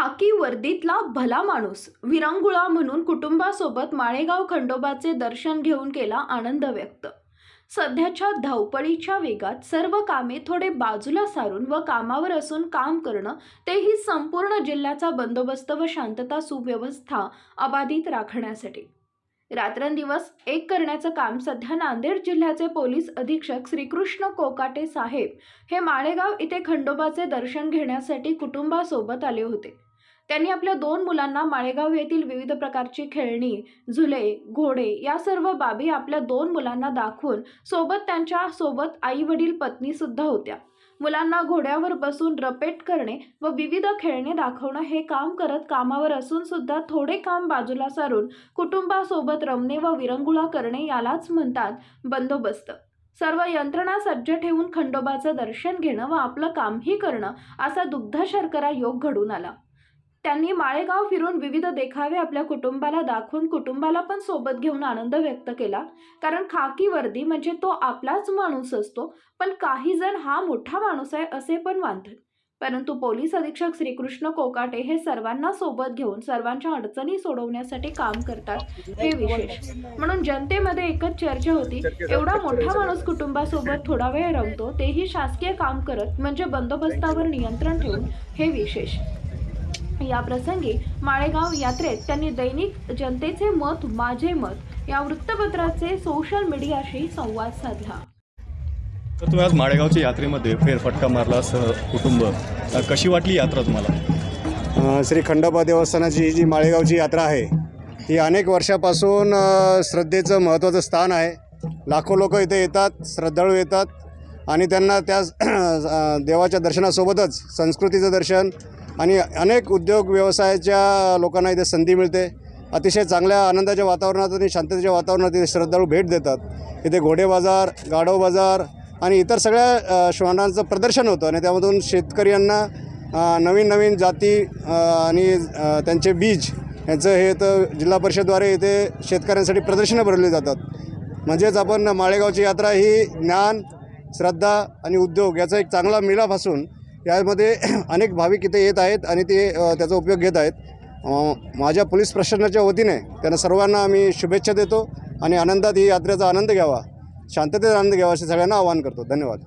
खाकी वर्दीतला भला माणूस विरंगुळा म्हणून कुटुंबासोबत माळेगाव खंडोबाचे दर्शन घेऊन केला आनंद व्यक्त. सध्याच्या धावपळीच्या वेगात सर्व कामे थोडे बाजूला सारून व कामावर असून काम करणं तेही संपूर्ण जिल्ह्याचा बंदोबस्त व शांतता सुव्यवस्था अबाधित राखण्यासाठी. रात्रंदिवस एक करण्याचं काम सध्या नांदेड जिल्ह्याचे पोलीस अधीक्षक श्रीकृष्ण कोकाटे साहेब हे माळेगाव इथे खंडोबाचे दर्शन घेण्यासाठी कुटुंबासोबत आले होते. त्यांनी आपल्या दोन मुलांना माळेगाव येथील विविध प्रकारची खेळणी झुले घोडे या सर्व बाबी आपल्या दोन मुलांना दाखवून सोबत त्यांच्यासोबत आई वडील पत्नी सुद्धा होत्या. मुलांना घोड्यावर बसून रपेट करणे व विविध खेळणे दाखवणं हे काम करत कामावर असून सुद्धा थोडे काम बाजूला सारून कुटुंबासोबत रमणे व विरंगुळा करणे यालाच म्हणतात बंदोबस्त. सर्व यंत्रणा सज्ज ठेवून खंडोबाचं दर्शन घेणं व आपलं कामही करणं असा दुग्ध शर्करा योग घडून आला. त्यांनी माळेगाव फिरून विविध देखावे आपल्या कुटुंबाला दाखवून कुटुंबाला पण सोबत घेऊन आनंद व्यक्त केला. कारण खाकी वर्दी म्हणजे तो आपलाच माणूस असतो पण काही जण हा मोठा माणूस आहे असे पण मानतात. परंतु पोलीस अधीक्षक श्रीकृष्ण कोकाटे हे सर्वांना सोबत घेऊन सर्वांच्या अडचणी सोडवण्यासाठी काम करतात. हे विशेष. म्हणून जनतेमध्ये एकच चर्चा होती एवढा मोठा माणूस कुटुंबासोबत थोडा वेळ रमतो तेही शासकीय काम करत म्हणजे बंदोबस्तावर नियंत्रण ठेवून हे विशेष. या प्रसंगी माळेगाव यात्रेत त्यांनी दैनिक जनतेचे मत माझे मत या वृत्तपत्राचे सोशल मीडियाशी संवाद साधला. तर तुम्ही आज माळेगावच्या यात्रेमध्ये फेरफटका मारला सह कुटुंब. कशी वाटली यात्रा तुम्हाला? श्री खंडोबा देवस्थानाची ही जी माळेगावची यात्रा आहे ही अनेक वर्षापासून श्रद्धेचं महत्त्वाचं स्थान आहे. लाखो लोक इथे येतात श्रद्धाळू येतात आणि त्यांना त्या देवाच्या दर्शनासोबतच संस्कृतीचं दर्शन आणि अनेक उद्योग व्यवसायाच्या लोकांना इथे संधी मिळते. अतिशय चांगल्या आनंदाच्या वातावरणात आणि शांततेच्या वातावरणात इथे श्रद्धाळू भेट देतात. इथे घोडे बाजार गाढव बाजार आणि इतर सगळ्या श्वानांचं प्रदर्शन होतं आणि त्यामधून शेतकऱ्यांना नवीन नवीन जाती आणि त्यांचे बीज यांचं हे तर जिल्हा परिषदद्वारे इथे शेतकऱ्यांसाठी प्रदर्शनं भरवली जातात. म्हणजेच आपण माळेगावची यात्रा ही ज्ञान श्रद्धा आणि उद्योग याचा एक चांगला मिलाफ असून यामध्ये अनेक भाविक इथे येत आहेत आणि ते त्याचा उपयोग घेत आहेत. माझ्या पोलीस प्रशासनाच्या वतीने त्यांना सर्वांना आम्ही शुभेच्छा देतो आणि आनंदात ही यात्रेचा आनंद घ्यावा. शांततेचा आनंद घ्यावा असे सगळ्यांना आवाहन करतो. धन्यवाद.